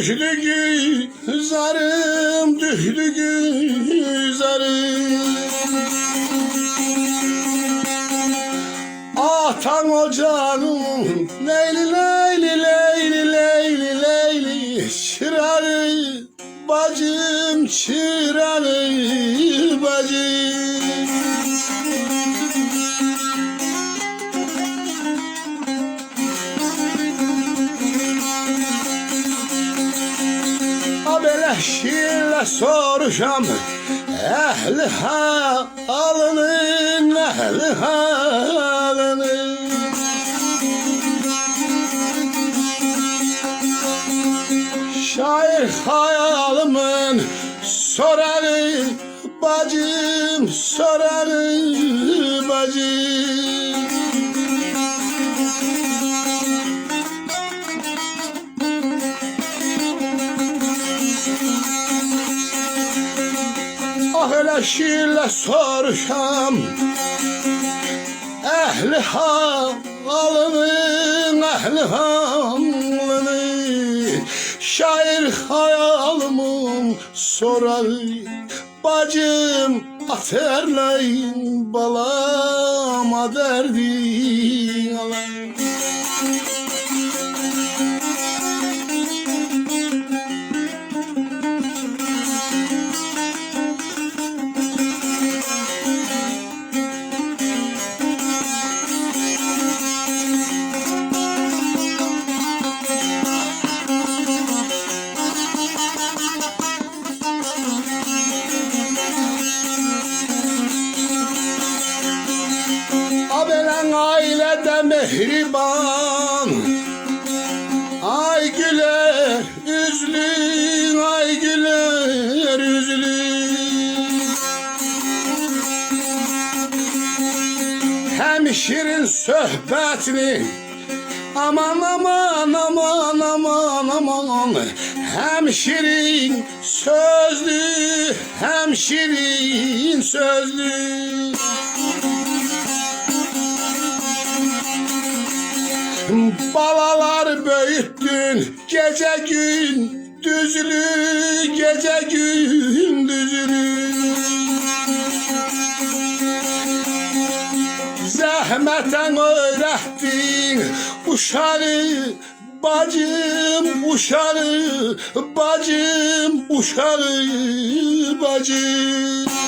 düştü güzerim, düştü güzerim. Atan ocağım, leyli leyli leyli leyli leyli, çırağı bacım, çırağı şiirle soruşam Ehli halının ehli halının Şair hayalımın sorarı bacım sorarı bacım Ah elə şiirlə soruşam. Əhli halının əhli halını Şair xəyalımın sorar. Bacım atərləyin balama dərdi alayım mehriban Ay güler üzlü Ay güler üzlü Hem şirin sohbetini Aman aman aman aman aman. Hem şirin sözlü Hem şirin sözlü Balalar büyüttün gece gün düzlü gece gün düzlü Zahmeten öğrettin uşağı bacım uşağı bacım uşağı bacım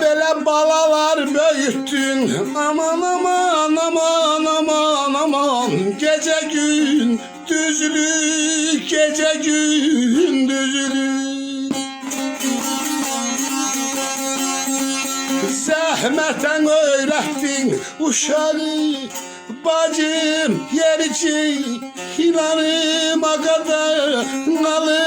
Abele balalar büyüttün Aman aman aman aman aman. Gece gün düzlü Gece gün düzlü Zahmeten öğrettin uşağı Bacım yerici Hinanıma kadar Nalıma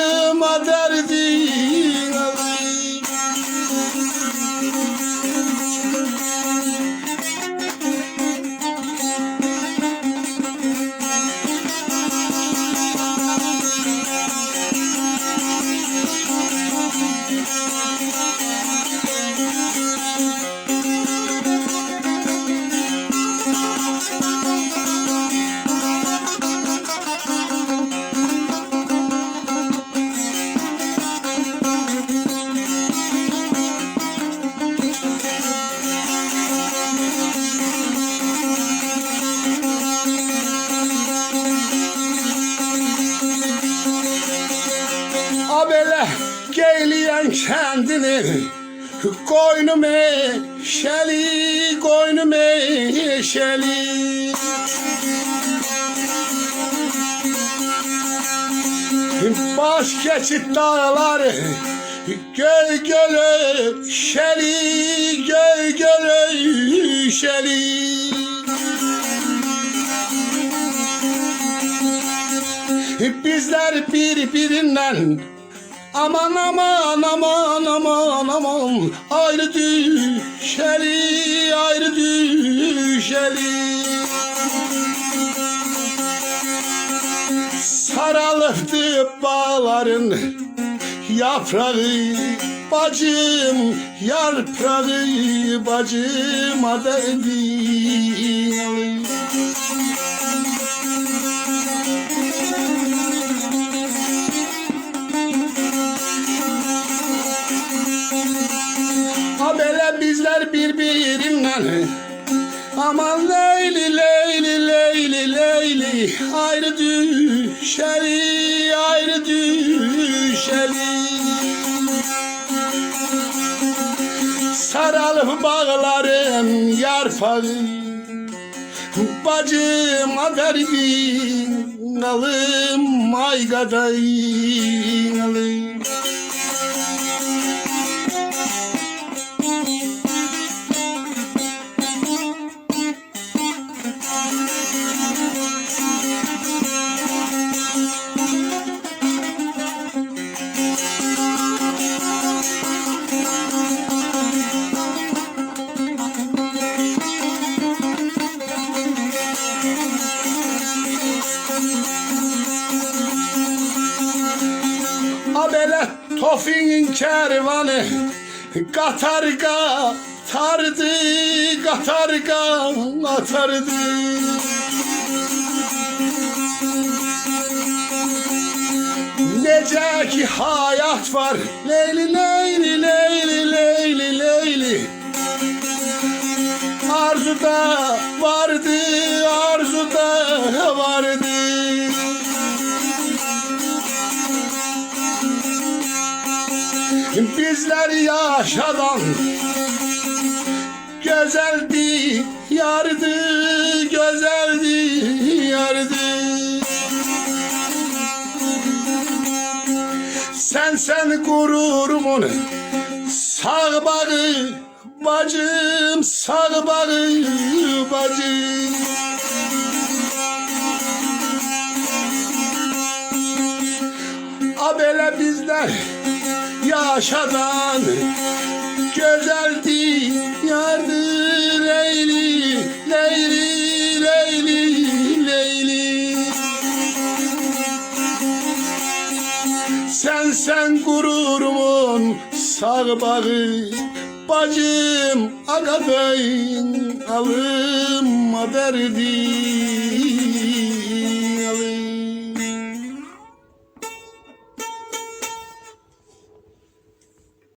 Abele geyleyen kendini. Koynume şeli Koynume şeli Baş geçit dağları Göl gölü şeli Göl gölü şeli. Bizler birbirinden Aman aman aman aman aman. Ayrı düşeli ayrı düşeli. Saralıktı bağların yaprağı Bacım yaprağı bacıma verdin Aman Leyli Leyli Leyli Leyli Ayrı düşeli ayrı düşeli. Saralım bağlarım yarpağı Bacıma verdin alım ay gadayın Abele Tofi'nin kervanı Katarga tardı Katarga atardı. Nece ki hayat var leyli Bizler yaşadan Güzeldi yardı Güzeldi yardı. Sen sen gururumun Sağ bağı Bacım sağ bağı Bacım. Abele bizler yaşadan Güzeldi yardı Leyli Leyli Leyli Leyli. Sen sen gururumun sağ bağı Bacım aga beyin alım verdi